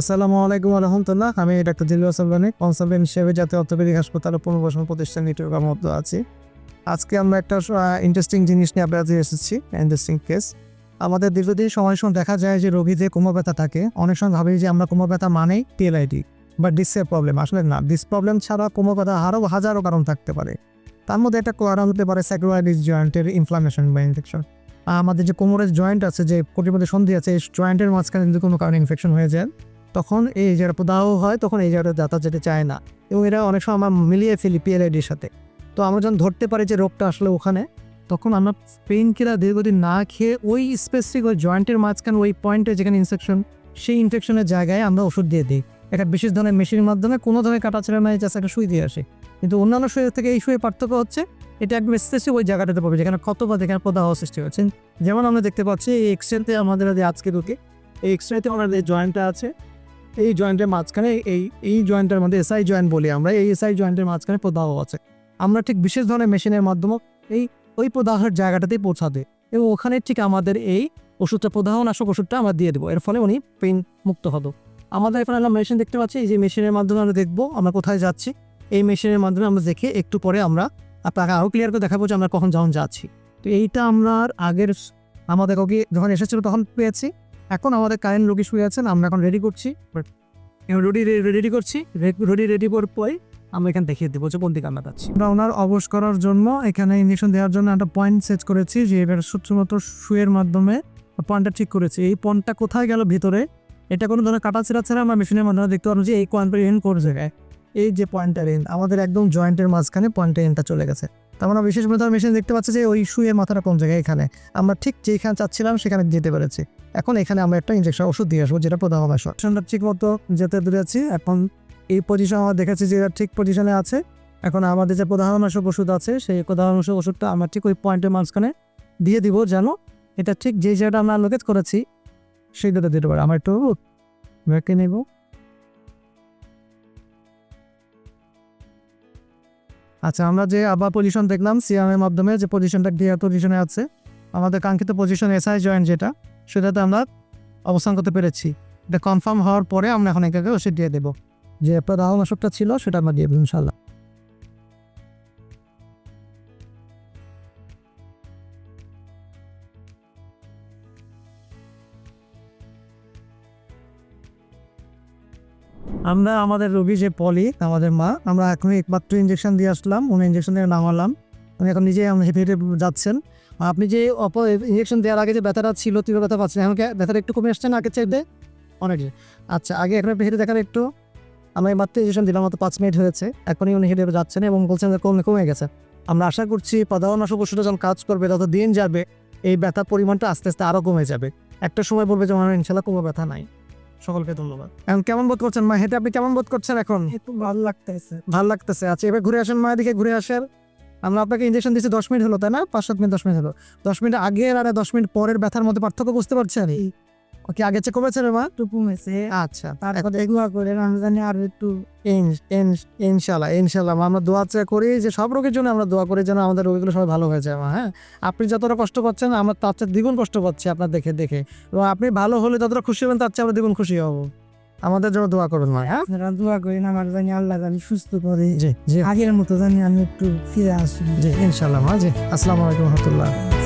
আসসালামু আলাইকুম রহমতুল্লাহ আমি ডাক্তার জিল্লু সালবানি কনসালটেন্ট হিসেবে জাতীয় অর্থোপেডিক হাসপাতাল ও পুনর্বাসন প্রতিষ্ঠান নেটওয়ার্কের মধ্যে আছি। আজকে আমরা একটা ইন্টারেস্টিং জিনিস নিয়ে আপনাদের এসেছি ইন্টারেস্টিং কেস আমাদের দীর্ঘদিন সময় সময় দেখা যায় যে রোগীদের কোমর ব্যথা থাকে। অনেক সময় ভাবি যে আমরা কোমর ব্যথা মানেই টিএলআইডি বা ডিসের প্রবলেম আসলে না। ডিস প্রবলেম ছাড়া কোমর ব্যথা আরও হাজারো কারণ থাকতে পারে। তার মধ্যে একটা কারণ হতে পারে স্যাক্রোয়াইডিস জয়েন্টের ইনফ্লামেশন বা ইনফেকশন আমাদের যে কোমরের জয়েন্ট আছে, যে কোটির মধ্যে সন্ধি আছে, এই জয়েন্টের মাঝখানে যদি কোনো কারণে ইনফেকশন হয়ে যায় তখন এই জায়গাটা প্রদাহ হয়, তখন এই জায়গাটা যাতায়াত যেতে চায় না। এবং এটা অনেক সময় আমরা মিলিয়ে ফেলি পিএলআইডির সাথে। তো আমরা যখন ধরতে পারি যে রোগটা আসলে ওখানে, তখন আমরা পেইন কিলার দীর্ঘদিন না খেয়ে ওই স্পেসিফিক ওই জয়েন্টের মাঝখানে, ওই পয়েন্টে যেখানে ইনফেকশন সেই ইনফেকশনের জায়গায় আমরা ওষুধ দিয়ে দিই। একটা বিশেষ ধরনের মেশিনের মাধ্যমে, কোনো ধরনের কাটা ছেড়ে নাই জাস্ট একটা সুই দিয়ে আসে। কিন্তু অন্যান্য সুইয়ের থেকে এই শুয়ে পার্থক্য হচ্ছে, এটা একদম স্পেসিফিক ওই জায়গাটাতে পাবে, যেখানে কত বা যেখানে প্রদাহ সৃষ্টি হচ্ছে। যেমন আমরা দেখতে পাচ্ছি, এই এক্সরেতে আমাদের আজকে ঢুকে এই এক্সরেতে আমাদের জয়েন্টটা আছে। এই জয়েন্টের মাঝখানে এই এই জয়েন্টের মধ্যে এসআই জয়েন্ট বলি আমরা, এই এসআই জয়েন্টের মাঝখানে প্রদাহ আছে। আমরা ঠিক বিশেষ ধরনের মেশিনের মাধ্যমে এই, ওই প্রদাহের জায়গাটাতেই পৌঁছাতে। এবং ওখানে ঠিক আমাদের এই ওষুধটা প্রদাহ প্রদাহনাশক ওষুধটা আমরা দিয়ে দেবো। এর ফলে উনি পেন মুক্ত হব। আমাদের এখানে আমরা মেশিন দেখতে পাচ্ছি, এই যে মেশিনের মাধ্যমে আমরা দেখব, আমরা কোথায় যাচ্ছি। এই মেশিনের মাধ্যমে আমরা দেখে একটু পরে আমরা আপনাকে আরও ক্লিয়ার করে দেখাবো যে আমরা কখন যখন যাচ্ছি। তো এইটা আমরা আগের, আমাদের রোগী যখন এসেছিল তখন পেয়েছি। এখন আমাদের কারেন্ট রোগী শুয়ে আছেন, আমরা এখন রেডি করছি। রুডি রেডি করছি রুডি রেডি করার পরে আমরা এখানে দেখিয়ে দেবো যে কোন দিকে আমরা যাচ্ছি। আমরা ওনার অবশ করার জন্য এখানে ইঞ্জেকশন দেওয়ার জন্য একটা পয়েন্ট সেট করেছি, যে এবার শুধুমাত্র শুয়ের মাধ্যমে পয়েন্টটা ঠিক করেছি। এই পয়েন্টটা কোথায় গেল ভিতরে? এটা কোনো ধরনের কাটা ছেঁড়া ছাড়া আমরা মেশিনের মাধ্যমে দেখতে পারব যে এই পয়েন্টের এন্ড কোন জায়গায়। এই যে পয়েন্টটা এন্ড আমাদের একদম জয়েন্টের মাঝখানে পয়েন্টটা এন্ডটা চলে গেছে। তার মানে বিশেষ করে মেশিন দেখতে পাচ্ছি যে ওই শুয়ে মাথাটা কোন জায়গায়? এখানে। আমরা ঠিক যেখানে চাচ্ছিলাম সেখানে যেতে পেরেছি। এখন এখানে আমরা একটা ইঞ্জেকশন ওষুধ দিয়ে আসব যেটা প্রধান হবে। পজিশনটা ঠিক মতো যেতে পেরেছি। এখন এই পজিশন আমরা দেখেছি যে ঠিক পজিশনে আছে। এখন আমাদের যে প্রধানাংশক ওষুধ আছে, সেই প্রধানাংশক ওষুধটা আমরা ঠিক ওই পয়েন্টের মাঝখানে দিয়ে দিব যেন এটা ঠিক যে জায়গাটা আমরা লোকেট করেছি, সেই সেইটাতে দিতে পারে। আমরা একটু ব্যাকে নেব। আচ্ছা আমরা যে আবার পজিশন দেখলাম সিএমের মাধ্যমে যে পজিশনটা ক্লিয়ার পজিশনে আছে, আমাদের কাঙ্ক্ষিত পজিশন এসআই জয়েন যেটা, সেটাতে আমরা অবস্থান করতে পেরেছি। এটা কনফার্ম হওয়ার পরে আমরা এখন একে ওষুধ দিয়ে দেবো। যে প্রদাহনাশকটা ছিল, সেটা আমরা দিয়ে দেবো ইনশাল্লাহ আমরা আমাদের রোগী যে পলি, আমাদের মা, আমরা এখন একমাত্র ইঞ্জেকশন দিয়ে আসলাম, উনি ইঞ্জেকশন দিয়ে নামালাম। উনি এখন নিজেই আমরা হেঁটে হেঁটে যাচ্ছেন। আপনি যে অপ ইঞ্জেকশন দেওয়ার আগে যে ব্যথাটা ছিল, তীব্র ব্যথা পাচ্ছেন, এখন ব্যথাটা একটু কমে আসছে না আগের চাইতে? অনেক। আচ্ছা আগে এখন হেঁটে দেখার একটু। আমরা এই মাত্র ইঞ্জেকশন দিলাম, মাত্র পাঁচ মিনিট হয়েছে। এখনই উনি হেঁটে যাচ্ছেন এবং বলছেন যে কমে কমে গেছে। আমরা আশা করছি প্রধানাশক ওষুধটা যখন কাজ করবে তত দিন যাবে, এই ব্যথার পরিমাণটা আস্তে আস্তে আরও কমে যাবে। একটা সময় বলবে যে আমার ইনশাল্লাহ কোনো ব্যথা নাই। সকলকে ধন্যবাদ। এখন কেমন বোধ করছেন? মা হেঁটে আপনি কেমন বোধ করছেন এখন? একটু ভালো লাগতেছে। ভালো লাগতেছে। আচ্ছা এবার ঘুরে আসেন মায়ের দিকে ঘুরে আসেন। আমরা আপনাকে ইঞ্জেকশন দিচ্ছি দশ মিনিট হলো তাই না? পাঁচ সাত মিনিট দশ মিনিট হলো। দশ মিনিট আগের আর দশ মিনিট পরের ব্যথার মধ্যে পার্থক্য বুঝতে পারছেন? ওকে আগে চেক কমেছে রে মা? একটু কমেছে। আচ্ছা। তারপর এগুলো করে আমি জানি আর একটু ইন- ইন- ইনশাল্লাহ ইনশাল্লাহ আমরা দোয়া চেয়ে করি যে সব রোগের জন্য আমরা দোয়া করি যেন আমাদের রোগীগুলো সবাই ভালো হয়ে যায় মা হ্যাঁ? আপনি যতটা কষ্ট পাচ্ছেন আমরা তার চেয়ে দ্বিগুণ কষ্ট পাচ্ছি আপনার দেখে দেখে। এবং আপনি ভালো হলে যতটা খুশি হবেন তার চেয়ে আমরা দ্বিগুণ খুশি হব। আমাদের জন্য দোয়া করবেন মা হ্যাঁ? আপনারা দোয়া করেন আমার জানি আল্লাহ জানি সুস্থ করে। জি জি। আগের মতো জানি আমি একটু ফিরে আসি। জি ইনশাল্লাহ মা জি। আসসালামু আলাইকুম রহমতুল্লাহ।